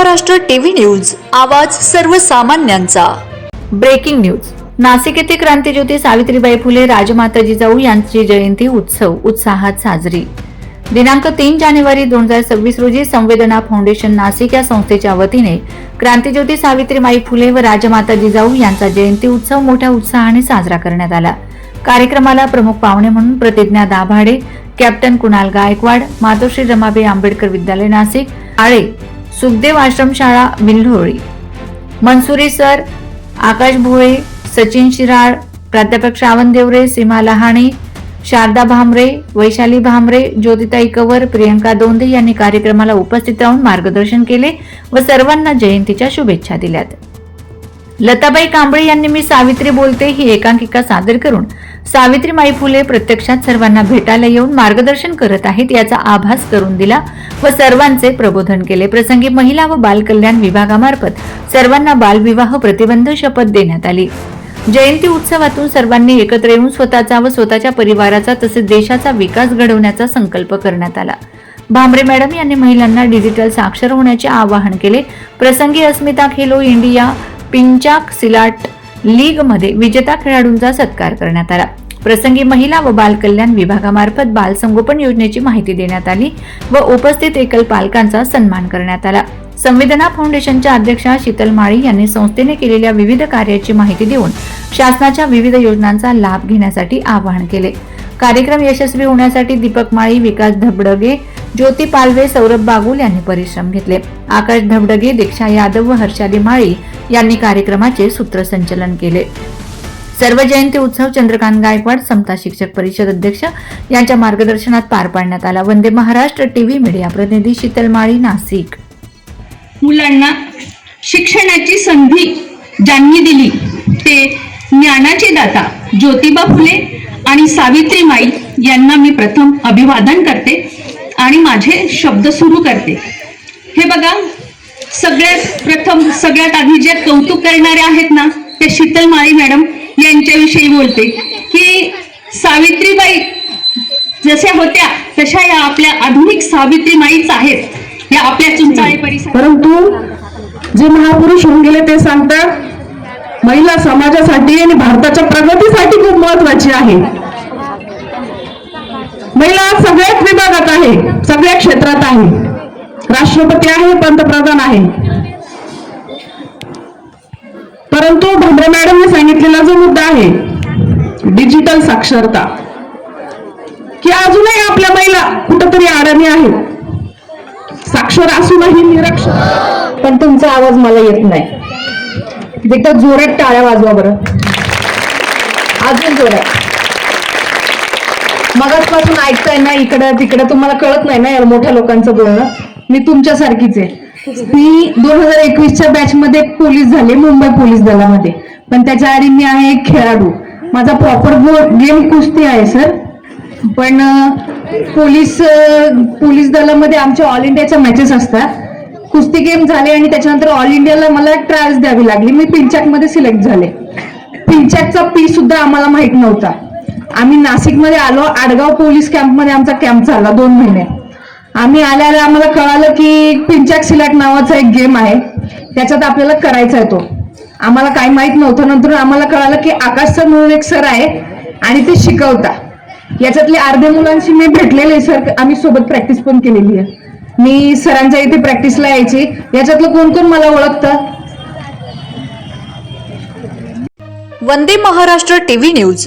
Maharashtra TV news आवाज सर्वसामान्यांचा. Breaking news. Nashik येथे क्रांतीज्योती सावित्रीबाई फुले राजमाता जिजाऊ यांची जयंती उत्सव उत्साहात साजरी. दिनांक तीन जानेवारी दोन हजार सव्वीस रोजी संवेदना फाउंडेशन नाशिक या संस्थेच्या वतीने क्रांतीज्योती सावित्रीबाई फुले व राजमाता जिजाऊ यांचा जयंती उत्सव मोठ्या उत्साहाने साजरा करण्यात आला. कार्यक्रमाला प्रमुख पाहुणे म्हणून प्रतिज्ञा दाभाडे कॅप्टन कुणाल गायकवाड मातोश्री रमाबाई आंबेडकर विद्यालय नाशिक आळे सुखदेव आश्रमशाळा विल्होळी मनसुरी सर आकाश भोळे सचिन शिराळ प्राध्यापक श्रावण देवरे सीमा लहाणे शारदा भामरे वैशाली भामरे ज्योतिताई कवर प्रियंका दोंदे यांनी कार्यक्रमाला उपस्थित राहून मार्गदर्शन केले व सर्वांना जयंतीच्या शुभेच्छा दिल्यात. लताबाई कांबळे यांनी मी सावित्री बोलते ही एकांकिका सादर करून सावित्रीमाई फुले प्रत्यक्षात सर्वांना भेटायला येऊन मार्गदर्शन करत आहेत याचा आभास करून दिला व सर्वांचे प्रबोधन केले. प्रसंगी महिला व बालकल्याण विभागामार्फत सर्वांना बालविवाह प्रतिबंध शपथ देण्यात आली. जयंती उत्सवातून सर्वांनी एकत्र येऊन स्वतःचा व स्वतःच्या परिवाराचा तसेच देशाचा विकास घडवण्याचा संकल्प करण्यात आला. भामरे मॅडम यांनी महिलांना डिजिटल साक्षर होण्याचे आवाहन केले. प्रसंगी अस्मिता खेलो इंडिया पिंचाक सिलाट लीगमध्ये विजेता खेळाडूंचा सत्कार करण्यात आला. प्रसंगी महिला व बाल कल्याण विभागामार्फत बाल संगोपन योजनेची माहिती देण्यात आली व उपस्थित एकल पालकांचा सन्मान करण्यात आला. संवेदना फाउंडेशनच्या अध्यक्षा शीतल माळी यांनी संस्थेने केलेल्या विविध कार्याची माहिती देऊन शासनाच्या विविध योजनांचा लाभ घेण्यासाठी आवाहन केले. कार्यक्रम यशस्वी होण्यासाठी दीपक माळी विकास धबडगे ज्योती पालवे सौरभ बागुल यांनी परिश्रम घेतले. आकाश धबडगे दीक्षा यादव व हर्षाली माळी यांनी कार्यक्रमाचे सूत्रसंचलन केले. सर्व जयंती उत्सव चंद्रकांत गायकवाड समता शिक्षक परिषद अध्यक्ष यांच्या मार्गदर्शनात पार पाडण्यात आला. वंदे महाराष्ट्र टीव्ही मीडिया प्रतिनिधी शीतल माळी नाशिक. मुलांना शिक्षणाची संधी ज्यांनी दिली ते ज्ञानाचे दाता ज्योतिबा फुले आणि सावित्रीमाई यांना मी प्रथम अभिवादन करते. आणि माझे शब्द सुरू करते. हे बघा सगळ्यात प्रथम सगळ्यात आधी जे कौतुक करणारे आहेत ना ते शीतल माळी मॅडम यांच्याविषयी बोलते. की सावित्रीबाई जशा होत्या तशा या आपल्या आधुनिक सावित्रीमाईच आहेत. या आपल्या चिंचाळे परिसर परंतु जे महापुरुष होऊन गेले ते सांगतात महिला समाजासाठी आणि भारताच्या प्रगतीसाठी खूप महत्वाची आहे. महिला सगळ्याच विभागात आहे. सगळ्या क्षेत्रात आहे. राष्ट्रपती आहे पंतप्रधान आहे. परंतु भांबरे मॅडमने सांगितलेला जो मुद्दा आहे डिजिटल साक्षरता की अजूनही आपल्या महिला कुठंतरी अडाणी आहेत. साक्षर असूनही निरक्षर. पण तुमचा आवाज मला येत नाही. एकदा जोरात टाळ्या वाजवा बरं. अजून जोरात. मगाचपासून ऐकताय ना इकडं तिकडं तुम्हाला कळत नाही ना या मोठ्या लोकांचं बोलणं. मी तुमच्यासारखीच आहे. मी दोन हजार एकवीसच्या बॅच मध्ये पोलीस झाले मुंबई पोलीस दलामध्ये. पण त्याच्या आधी मी आहे एक खेळाडू. माझा प्रॉपर गेम कुस्ती आहे सर पण पोलीस पोलीस दलामध्ये आमच्या ऑल इंडियाच्या मॅचेस असतात. कुस्ती गेम झाले आणि त्याच्यानंतर ऑल इंडियाला मला ट्रायल्स द्यावी लागली. मी पिंचॅकमध्ये सिलेक्ट झाले. पिंचॅकचा पी सुद्धा आम्हाला माहीत नव्हता. आम्ही नाशिकमध्ये आलो आडगाव पोलीस कॅम्पमध्ये आमचा कॅम्प चालला दोन महिने. आम्ही आल्या आल्या आम्हाला कळालं की पिंचाक सिलेक्ट नावाचा एक गेम आहे. त्याच्यात आपल्याला करायचा आहे तो. आम्हाला काही माहीत नव्हतं. नंतर आम्हाला कळालं की आकाश सर म्हणून एक सर आहे आणि ते शिकवता. याच्यातले अर्ध्या मुलांशी मी भेटलेले सर आम्ही सोबत प्रॅक्टिस पण केलेली आहे. मी सरांच्या इथे प्रॅक्टिसला यायची. याच्यातलं कोण कोण मला ओळखतं? Vande Maharashtra TV news.